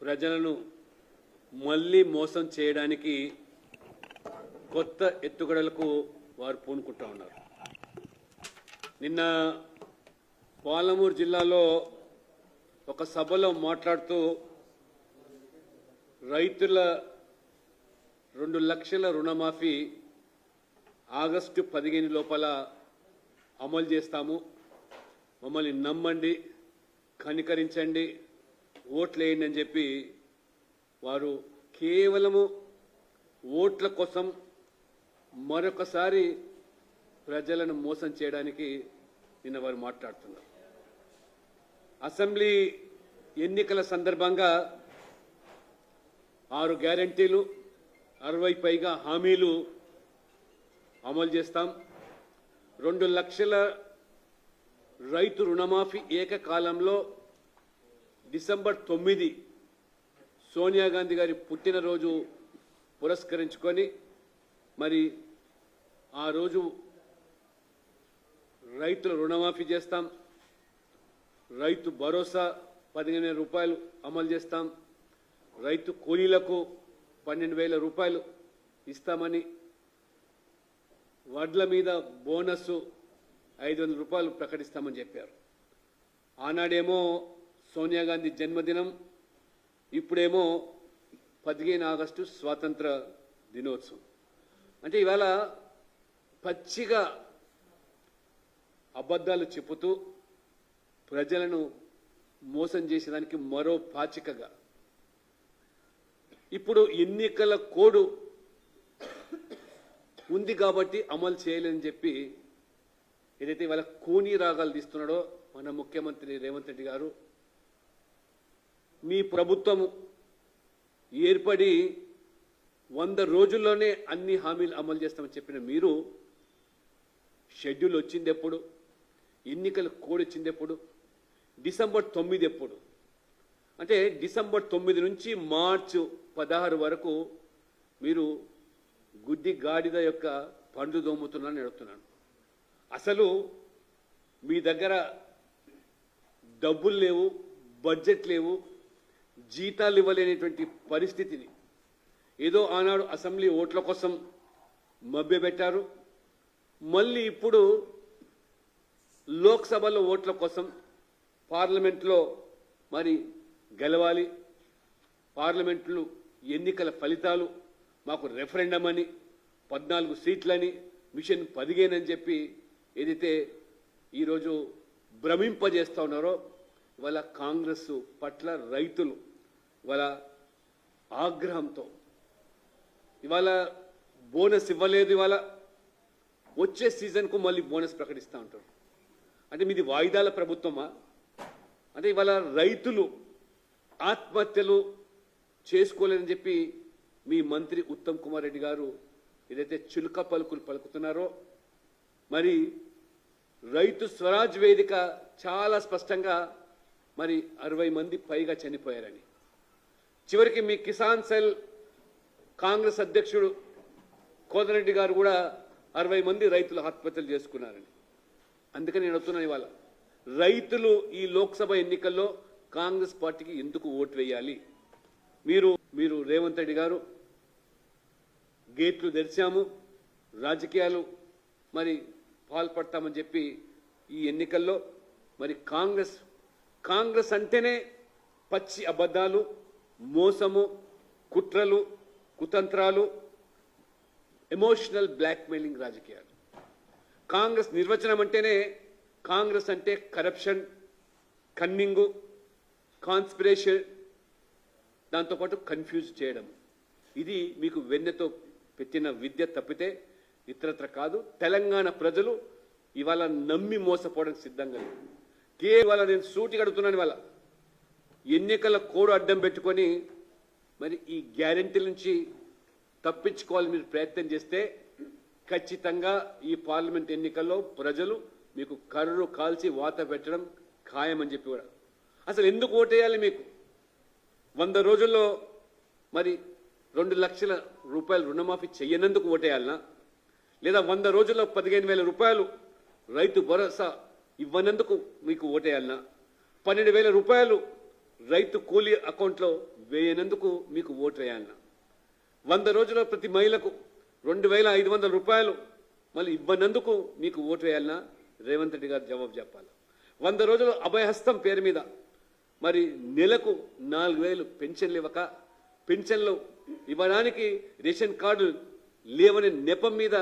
ప్రజలను మళ్ళీ మోసం చేయడానికి కొత్త ఎత్తుగడలకు వారు పూనుకుంటా ఉన్నారు. నిన్న పాలమూరు జిల్లాలో ఒక సభలో మాట్లాడుతూ రైతుల రెండు లక్షల రుణమాఫీ ఆగస్టు పదిహేను లోపల అమలు చేస్తాము. మమ్మల్ని నమ్మండి కనికరించండి. ఓట్లేయండి అని చెప్పి వారు కేవలము ఓట్ల కోసం మరొకసారి ప్రజలను మోసం చేయడానికి నిన్న వారు మాట్లాడుతున్నారు. అసెంబ్లీ ఎన్నికల సందర్భంగా ఆరు గ్యారంటీలు అరవై పైగా హామీలు అమలు చేస్తాం. రెండు లక్షల రైతు రుణమాఫీ ఏకకాలంలో డిసెంబర్ తొమ్మిది సోనియా గాంధీ గారి పుట్టినరోజు పురస్కరించుకొని మరి ఆ రోజు రైతుల రుణమాఫీ చేస్తాం రైతు భరోసా పదిహేను వేల రూపాయలు అమలు చేస్తాం రైతు కూలీలకు పన్నెండు వేల రూపాయలు ఇస్తామని వడ్ల మీద బోనస్ ఐదు వందల రూపాయలు ప్రకటిస్తామని చెప్పారు. ఆనాడేమో సోనియా గాంధీ జన్మదినం ఇప్పుడేమో పదిహేను ఆగస్టు స్వాతంత్ర దినోత్సవం. అంటే ఇవాళ పచ్చిగా అబద్ధాలు చెబుతూ ప్రజలను మోసం చేసేదానికి మరో పాచికగా. ఇప్పుడు ఎన్నికల కోడు ఉంది కాబట్టి అమలు చేయలేని చెప్పి ఏదైతే ఇవాళ కూనీ రాగాలు తీస్తున్నాడో మన ముఖ్యమంత్రి రేవంత్ రెడ్డి గారు మీ ప్రభుత్వము ఏర్పడి వంద రోజుల్లోనే అన్ని హామీలు అమలు చేస్తామని చెప్పిన మీరు షెడ్యూల్ వచ్చింది ఎప్పుడు ఎన్నికల కోడ్ వచ్చింది ఎప్పుడు డిసెంబర్ తొమ్మిది ఎప్పుడు? అంటే డిసెంబర్ తొమ్మిది నుంచి మార్చి పదహారు వరకు మీరు గుడ్డి గాడిద యొక్క పండు దోముతున్నాను అడుగుతున్నాను. అసలు మీ దగ్గర డబ్బులు లేవు బడ్జెట్ లేవు జీతాలు ఇవ్వలేనటువంటి పరిస్థితిని ఏదో ఆనాడు అసెంబ్లీ ఓట్ల కోసం మభ్యపెట్టారు. మళ్ళీ ఇప్పుడు లోక్సభలో ఓట్ల కోసం పార్లమెంట్లో మరి గెలవాలి. పార్లమెంట్లు ఎన్నికల ఫలితాలు మాకు రెఫరెండం అని పద్నాలుగు సీట్లని మిషన్ పదిహేనని చెప్పి ఏదైతే ఈరోజు భ్రమింపజేస్తూ ఉన్నారో ఇవాళ కాంగ్రెస్ పట్ల రైతులు ఇవాళ ఆగ్రహంతో ఇవాళ బోనస్ ఇవ్వలేదు ఇవాళ వచ్చే సీజన్కు మళ్ళీ బోనస్ ప్రకటిస్తూ ఉంటారు. అంటే మీది వాయిదాల ప్రభుత్వమా? అంటే ఇవాళ రైతులు ఆత్మహత్యలు చేసుకోలేదని చెప్పి మీ మంత్రి ఉత్తమ్ కుమార్ రెడ్డి గారు ఏదైతే చిలుక పలుకులు పలుకుతున్నారో మరి రైతు స్వరాజ్ వేదిక చాలా స్పష్టంగా మరి అరవై మంది పైగా చనిపోయారని. చివరికి మీ కిసాన్ సెల్ కాంగ్రెస్ అధ్యక్షుడు కోదరెడ్డి గారు కూడా అరవై మంది రైతులు ఆత్మహత్యలు చేసుకున్నారని. అందుకని నేను వస్తున్నాను ఇవాళ. రైతులు ఈ లోక్సభ ఎన్నికల్లో కాంగ్రెస్ పార్టీకి ఎందుకు ఓటు వేయాలి? మీరు మీరు రేవంత్ రెడ్డి గారు గేట్లు తెరిచాము రాజకీయాలు మరి పాల్పడతామని చెప్పి ఈ ఎన్నికల్లో మరి కాంగ్రెస్ కాంగ్రెస్ అంటేనే పచ్చి అబద్ధాలు మోసము కుట్రలు కుతంత్రాలు ఎమోషనల్ బ్లాక్మెయిలింగ్ రాజకీయాలు. కాంగ్రెస్ నిర్వచనం అంటేనే కాంగ్రెస్ అంటే కరప్షన్ కన్నింగు కాన్స్పిరేషన్ దాంతోపాటు కన్ఫ్యూజ్ చేయడం. ఇది మీకు వెన్నెతో పెట్టిన విద్య తప్పితే ఇతరత్ర కాదు. తెలంగాణ ప్రజలు ఇవాళ నమ్మి మోసపోవడానికి సిద్ధంగా లేదు కేవలం నేను సూటిగా అడుగుతున్నాను ఇవాళ. ఎన్నికల కోడు అడ్డం పెట్టుకొని మరి ఈ గ్యారెంటీ నుంచి తప్పించుకోవాలని మీరు ప్రయత్నం చేస్తే ఖచ్చితంగా ఈ పార్లమెంట్ ఎన్నికల్లో ప్రజలు మీకు కర్రు కాల్చి వాత పెట్టడం ఖాయమని చెప్పి కూడా. అసలు ఎందుకు ఓటేయాలి మీకు? వంద రోజుల్లో మరి రెండు లక్షల రూపాయలు రుణమాఫీ చేయనందుకు ఓటేయాలనా? లేదా వంద రోజుల్లో పదిహేను వేల రూపాయలు రైతు భరోసా ఇవ్వనందుకు మీకు ఓటేయాలనా? పన్నెండు వేల రూపాయలు రైతు కూలీ అకౌంట్లో వేయనందుకు మీకు ఓటు వేయాలన్న వంద రోజుల ప్రతి మహిళకు రెండు వేల ఐదు వందల రూపాయలు మళ్ళీ ఇవ్వనందుకు మీకు ఓటు వేయాలన్నా రేవంత్ రెడ్డి గారు జవాబు చెప్పాలి. వంద రోజులు అభయహస్తం పేరు మీద మరి నెలకు నాలుగు వేలు పెన్షన్లు ఇవ్వక పెన్షన్లు ఇవ్వడానికి రేషన్ కార్డు లేవని నెపం మీద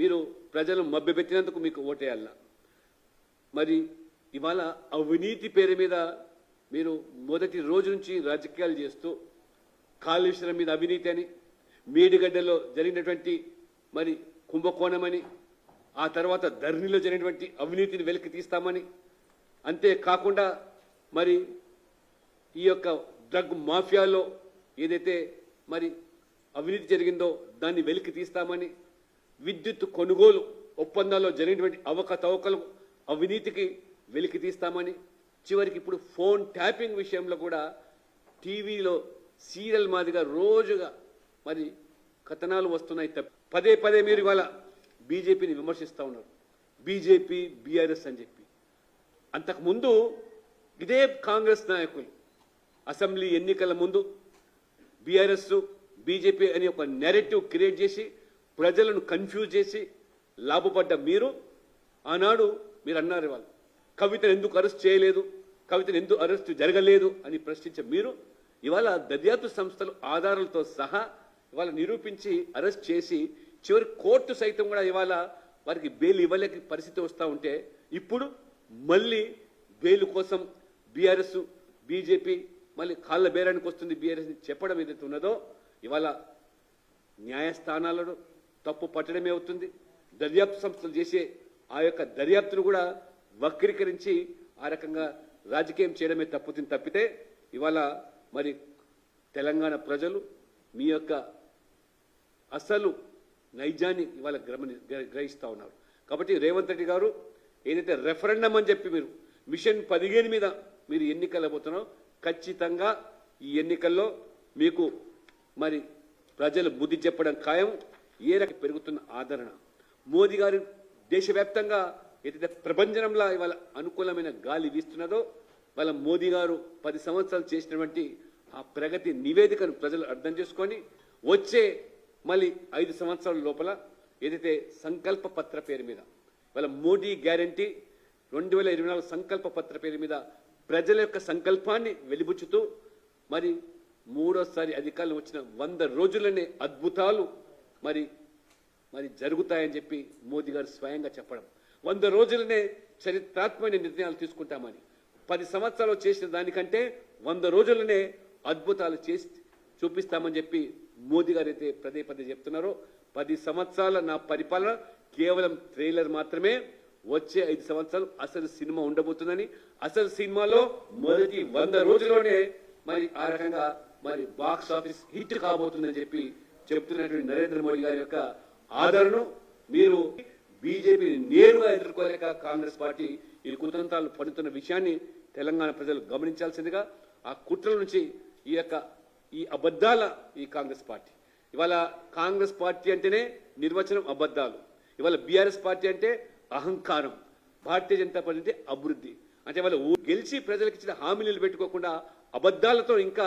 మీరు ప్రజలు మభ్యపెట్టినందుకు మీకు ఓటేయాలన్నా. మరి ఇవాళ అవినీతి పేరు మీద మీరు మొదటి రోజు నుంచి రాజకీయాలు చేస్తూ కాళేశ్వరం మీద అవినీతి అని మేడిగడ్డలో జరిగినటువంటి మరి కుంభకోణమని ఆ తర్వాత ధరణిలో జరిగినటువంటి అవినీతిని వెలికి తీస్తామని అంతేకాకుండా మరి ఈ యొక్క డ్రగ్ మాఫియాలో ఏదైతే మరి అవినీతి జరిగిందో దాన్ని వెలికి తీస్తామని విద్యుత్ కొనుగోలు ఒప్పందాల్లో జరిగినటువంటి అవకతవకలు అవినీతికి వెలికి తీస్తామని చివరికి ఇప్పుడు ఫోన్ ట్యాపింగ్ విషయంలో కూడా టీవీలో సీరియల్ మాదిరిగా రోజుగా మరి కథనాలు వస్తున్నాయి తప్ప పదే పదే మీరు ఇవాళ బీజేపీని విమర్శిస్తూ ఉన్నారు. బీజేపీ బీఆర్ఎస్ అని చెప్పి. అంతకుముందు ఇదే కాంగ్రెస్ నాయకులు అసెంబ్లీ ఎన్నికల ముందు బీఆర్ఎస్ బీజేపీ అని ఒక నెరేటివ్ క్రియేట్ చేసి ప్రజలను కన్ఫ్యూజ్ చేసి లాభపడ్డ మీరు ఆనాడు మీరు అన్నారు వాళ్ళు కవితను ఎందుకు అరెస్ట్ చేయలేదు? కవితను ఎందుకు అరెస్ట్ జరగలేదు అని ప్రశ్నించే మీరు ఇవాళ దర్యాప్తు సంస్థలు ఆధారాలతో సహా ఇవాళ నిరూపించి అరెస్ట్ చేసి చివరి కోర్టు సైతం కూడా ఇవాళ వారికి బెయిల్ ఇవ్వలేక పరిస్థితి వస్తూ ఉంటే ఇప్పుడు మళ్ళీ బెయిల్ కోసం బీఆర్ఎస్ బీజేపీ మళ్ళీ కాళ్ళ బేరానికి వస్తుంది బీఆర్ఎస్ చెప్పడం ఏదైతే ఉన్నదో ఇవాళ న్యాయస్థానాలను తప్పు పట్టడమే అవుతుంది. దర్యాప్తు సంస్థలు చేసే ఆ యొక్క దర్యాప్తును కూడా వక్రీకరించి ఆ రకంగా రాజకీయం చేయడమే తప్పుతుంది తప్పితే ఇవాళ మరి తెలంగాణ ప్రజలు మీ యొక్క అసలు నైజాన్ని ఇవాళ గ్రమని గ్రహిస్తూ గ్రహిస్తా ఉన్నారు. కాబట్టి రేవంత్ రెడ్డి గారు ఏదైతే రెఫరెండం అని చెప్పి మీరు మిషన్ పదిహేను మీద మీరు ఎన్నికలు పోతున్నారో ఖచ్చితంగా ఈ ఎన్నికల్లో మీకు మరి ప్రజలు బుద్ధి చెప్పడం ఖాయం. ఏ రకం పెరుగుతున్న ఆదరణ? మోదీ గారు దేశవ్యాప్తంగా ఏదైతే ప్రపంచంలో ఇవాళ అనుకూలమైన గాలి వీస్తున్నదో వాళ్ళ మోదీ గారు పది సంవత్సరాలు చేసినటువంటి ఆ ప్రగతి నివేదికను ప్రజలు అర్థం చేసుకొని వచ్చే మళ్ళీ ఐదు సంవత్సరాల లోపల ఏదైతే సంకల్ప పత్ర పేరు మీద వాళ్ళ మోడీ గ్యారంటీ రెండు వేల ఇరవై నాలుగు సంకల్ప పత్ర పేరు మీద ప్రజల యొక్క సంకల్పాన్ని వెలిబుచ్చుతూ మరి మూడోసారి అధికారులు వచ్చిన వంద రోజులనే అద్భుతాలు మరి మరి జరుగుతాయని చెప్పి మోదీ గారు స్వయంగా చెప్పడం. వంద రోజులనే చరిత్రాత్మైన నిర్ణయాలు తీసుకుంటామని. పది సంవత్సరాలు చేసిన దానికంటే వంద రోజులనే అద్భుతాలు చేసి చూపిస్తామని చెప్పి మోదీ గారు అయితే పదే పదే చెప్తున్నారో పది సంవత్సరాల నా పరిపాలన కేవలం ట్రైలర్ మాత్రమే వచ్చే ఐదు సంవత్సరాలు అసలు సినిమా ఉండబోతుందని. అసలు సినిమాలో మొదటి వంద రోజుల్లోనే మరి ఆ రకంగా మరి బాక్స్ ఆఫీస్ హిట్ కాబోతుందని చెప్పి చెప్తున్నటువంటి నరేంద్ర మోడీ గారి యొక్క ఆదరణను మీరు బీజేపీని నేరుగా ఎదుర్కోలేక కాంగ్రెస్ పార్టీ ఈ కుతంత్రాలు పడుతున్న విషయాన్ని తెలంగాణ ప్రజలు గమనించాల్సిందిగా ఆ కుట్రల నుంచి ఈ యొక్క ఈ అబద్ధాల ఈ కాంగ్రెస్ పార్టీ. ఇవాళ కాంగ్రెస్ పార్టీ అంటేనే నిర్వచనం అబద్ధాలు. ఇవాళ బీఆర్ఎస్ పార్టీ అంటే అహంకారం. భారతీయ జనతా పార్టీ అంటే అభివృద్ధి. అంటే వాళ్ళ గెలిచి ప్రజలకు ఇచ్చిన హామీలు పెట్టుకోకుండా అబద్ధాలతో ఇంకా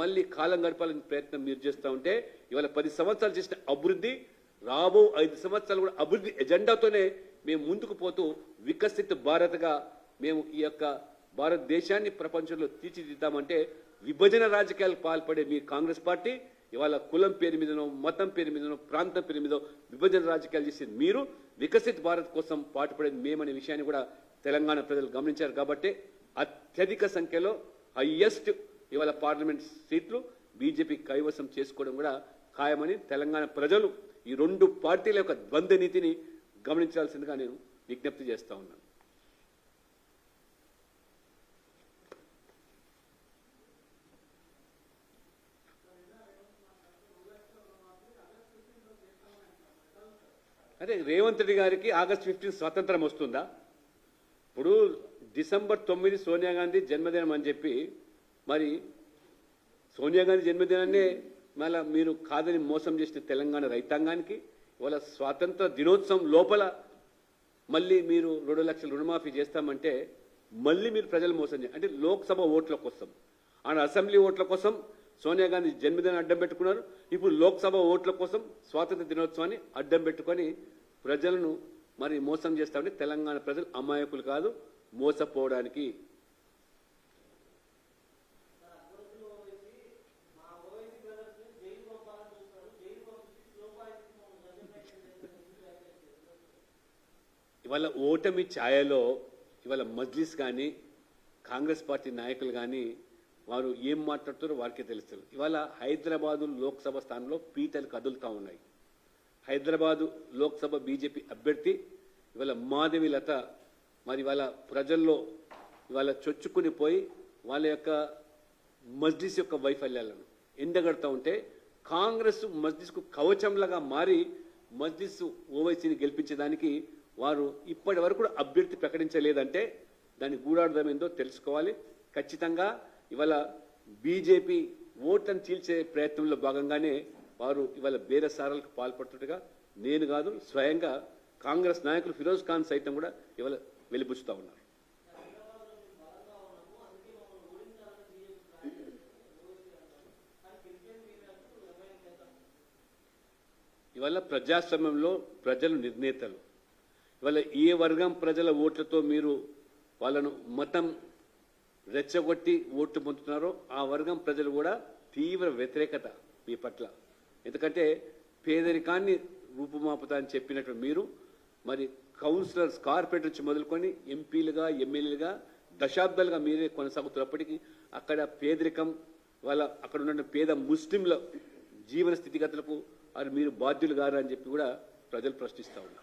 మళ్ళీ కాలం గడపాలని ప్రయత్నం మీరు చేస్తూ ఉంటే ఇవాళ పది సంవత్సరాలు చేసిన అభివృద్ధి రాబో ఐదు సంవత్సరాలు కూడా అభివృద్ధి ఎజెండాతోనే మేము ముందుకు పోతూ వికసిత భారత్గా మేము ఈ యొక్క భారతదేశాన్ని ప్రపంచంలో తీర్చిదిద్దామంటే విభజన రాజకీయాలకు పాల్పడే మీ కాంగ్రెస్ పార్టీ ఇవాళ కులం పేరు మీదనో మతం పేరు మీదనో ప్రాంతం పేరు మీదో విభజన రాజకీయాలు చేసేది మీరు. వికసిత్ భారత్ కోసం పాటుపడేది మేమనే విషయాన్ని కూడా తెలంగాణ ప్రజలు గమనించారు కాబట్టి అత్యధిక సంఖ్యలో హయ్యెస్ట్ ఇవాళ పార్లమెంట్ సీట్లు బీజేపీ కైవసం చేసుకోవడం కూడా ఖాయమని తెలంగాణ ప్రజలు ఈ రెండు పార్టీల యొక్క ద్వంద్వ నీతిని గమనించాల్సిందిగా నేను విజ్ఞప్తి చేస్తూ ఉన్నాను. అదే రేవంత్ రెడ్డి గారికి ఆగస్ట్ ఫిఫ్టీన్ స్వతంత్రం వస్తుందా? ఇప్పుడు డిసెంబర్ తొమ్మిది సోనియా గాంధీ జన్మదినం అని చెప్పి మరి సోనియా గాంధీ జన్మదినాన్ని మళ్ళా మీరు కాదని మోసం చేసిన తెలంగాణ రైతాంగానికి ఇవాళ స్వాతంత్ర దినోత్సవం లోపల మళ్ళీ మీరు రెండు లక్షల రుణమాఫీ చేస్తామంటే మళ్ళీ మీరు ప్రజలు మోసం చేయాలి అంటే లోక్సభ ఓట్ల కోసం. ఆడ అసెంబ్లీ ఓట్ల కోసం సోనియా గాంధీ జన్మదినాన్ని అడ్డం పెట్టుకున్నారు. ఇప్పుడు లోక్సభ ఓట్ల కోసం స్వాతంత్ర దినోత్సవాన్ని అడ్డం పెట్టుకొని ప్రజలను మరి మోసం చేస్తామంటే తెలంగాణ ప్రజలు అమాయకులు కాదు మోసపోవడానికి ఇవాళ ఓటమి ఛాయలో ఇవాళ మజ్లిస్ కానీ కాంగ్రెస్ పార్టీ నాయకులు కానీ వారు ఏం మాట్లాడుతారో వారికే తెలుస్తుంది. ఇవాళ హైదరాబాదు లోక్సభ స్థానంలో పీటలు కదులుతూ ఉన్నాయి. హైదరాబాదు లోక్సభ బీజేపీ అభ్యర్థి ఇవాళ మాధవి లత మరి ఇవాళ ప్రజల్లో ఇవాళ చొచ్చుకుని పోయి వాళ్ళ యొక్క మజ్లిస్ యొక్క వైఫల్యాలను ఎండగడుతూ ఉంటే కాంగ్రెస్ మజ్లిస్కు కవచంలాగా మారి మజ్లిస్ ఓవైసీని గెలిపించడానికి వారు ఇప్పటి వరకు కూడా అభ్యర్థి ప్రకటించలేదంటే దాని గూఢార్థం ఏందో తెలుసుకోవాలి. ఖచ్చితంగా ఇవాళ బీజేపీ ఓట్లను చీల్చే ప్రయత్నంలో భాగంగానే వారు ఇవాళ బేరసారాలకు పాల్పడుతుండగా నేను కాదు స్వయంగా కాంగ్రెస్ నాయకులు ఫిరోజ్ ఖాన్ సైతం కూడా ఇవాళ వెలిబుచ్చుతా ఉన్నారు. ఇవాళ ప్రజాస్వామ్యంలో ప్రజలు నిర్ణేతలు. ఇవాళ ఏ వర్గం ప్రజల ఓట్లతో మీరు వాళ్ళను మతం రెచ్చగొట్టి ఓట్లు పొందుతున్నారో ఆ వర్గం ప్రజలు కూడా తీవ్ర వ్యతిరేకత మీ పట్ల. ఎందుకంటే పేదరికాన్ని రూపుమాపుతా అని చెప్పినట్టు మీరు మరి కౌన్సిలర్స్ కార్పొరేట్ నుంచి మొదలుకొని ఎంపీలుగా ఎమ్మెల్యేలుగా దశాబ్దాలుగా మీరే కొనసాగుతున్నప్పటికీ అక్కడ పేదరికం వాళ్ళ అక్కడ ఉన్న పేద ముస్లింల జీవన స్థితిగతులకు అది మీరు బాధ్యులు గారు అని చెప్పి కూడా ప్రజలు ప్రశ్నిస్తూ ఉన్నారు.